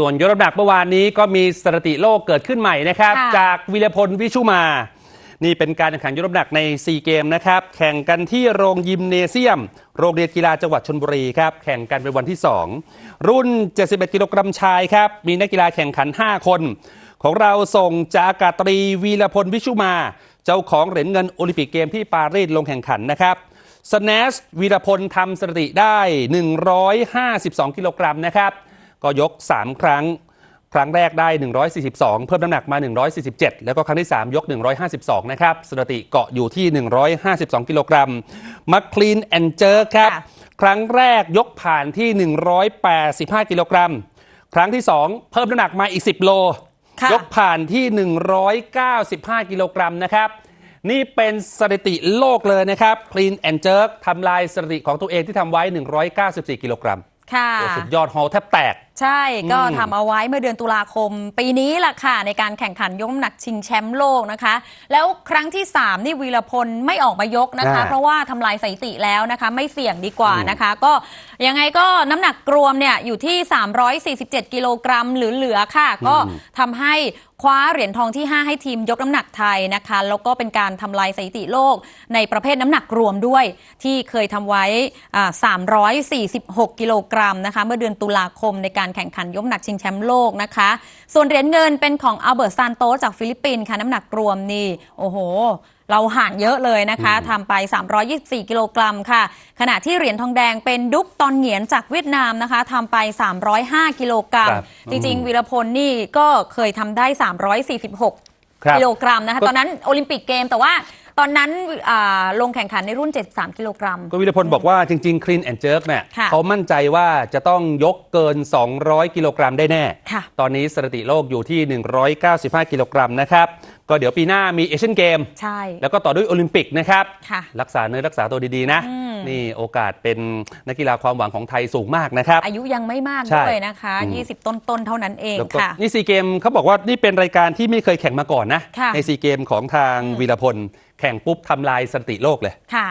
ส่วนยกน้ำหนักเมื่อวานนี้ก็มีสถิติโลกเกิดขึ้นใหม่นะครับ ค่ะ จากวิรพลวิชุมา นี่เป็นการแข่งขันยกน้ำหนักใน 4 เกมนะครับ แข่งกันที่โรงยิมเนเซียม โรงเรียนกีฬาจังหวัดชนบุรีครับ แข่งกันเป็นวันที่ 2 รุ่น 71 กิโลกรัมชายครับ มีนักกีฬาแข่งขัน 5 คน ของเราส่งจากอากาศตรีวีรพลวิชุมา เจ้าของเหรียญเงินโอลิมปิกเกมที่ปารีสลงแข่งขันนะครับสแนชวีรพลทำสถิติได้ 152 กิโลกรัมนะครับ ก็ยก 3 ครั้ง ครั้งแรกได้ 142 เพิ่มน้ำหนักมา 147 แล้วก็ครั้งที่ 3 ยก 152 นะครับสถิติเกาะอยู่ที่ 152 กิโลกรัมมาคลีนแอนเจอร์ครับค่ะครั้งแรกยกผ่านที่ 185 กิโลกรัม ครั้งที่ 2 เพิ่มน้ำหนักมาอีก 10 โลค่ะยกผ่านที่ 195 กิโลกรัมนะครับนี่เป็นสถิติโลกเลยนะครับ Clean and Jerk ทำลายสถิติของตัวเองที่ทำไว้ 194 กิโลกรัม ค่ะโอ้สุดยอดฮอลแทบแตก ใช่ก็อืมทำเอาไว้เมื่อเดือนตุลาคม ปีนี้แหละค่ะ ในการแข่งขันยกน้ำหนักชิงแชมป์โลกนะคะ แล้วครั้งที่ 3 นี่วีรพลไม่ออกมายกนะคะ อ่าเพราะว่าทำลายสถิติแล้วนะคะ ไม่เสี่ยงดีกว่าอืมนะคะ ก็ยังไงก็น้ำหนักรวมเนี่ยอยู่ที่ 347 กิโลกรัมเหลือๆค่ะ ก็ทำให้คว้าเหรียญทองที่ 5 ให้ทีมยกน้ำหนักไทยนะคะ แล้วก็เป็นการทำลายสถิติโลกในประเภทน้ำหนักรวมด้วย ที่เคยทำไว้อ่า346 กิโลกรัมนะคะ เมื่อเดือนตุลาคมในการแข่งขันยกน้ำหนักชิงแชมป์โลกนะคะ ส่วนเหรียญเงินเป็นของอัลเบิร์ตซานโตสจากฟิลิปปินส์ค่ะน้ำหนักรวมนี่ โอ้โหเราห่างเยอะเลยนะคะทำไป 324 กิโลกรัมค่ะ ขณะที่เหรียญทองแดงเป็นดุกตอนเหงียนจากเวียดนามนะคะทำไป 305 กิโลกรัมครับจริง ๆ วีรพลนี่ก็เคยทำได้ 346ครับกิโลกรัมนะคะก็ตอนนั้นโอลิมปิกเกมแต่ว่า ตอนนั้นอ่าลงแข่งขันในรุ่น 73 กิโลกรัมก็วิรพลบอกว่าจริง ๆ Clean and Jerk เนี่ยค่ะ เขามั่นใจว่าจะต้องยกเกิน 200 กิโลกรัมได้แน่ ค่ะ ตอนนี้สถิติโลกอยู่ที่ 195 กิโลกรัมนะครับ ก็เดี๋ยวปีหน้ามีเอเชียนเกม ใช่ แล้วก็ต่อด้วยโอลิมปิกนะครับ ค่ะ รักษาเนื้อรักษาตัวดี ๆ นะ นี่โอกาสเป็นนักกีฬาความหวังของไทยสูงมากนะครับ อายุยังไม่มากใช่ด้วยนะคะอืม20 ต้นๆ เท่านั้นเองแล้วก็ค่ะ นี่ซีเกมเขาบอกว่านี่เป็นรายการที่ไม่เคยแข่งมาก่อนนะค่ะในซีเกมของทางวีรพล แข่งปุ๊บทำลายสถิติโลกเลยค่ะ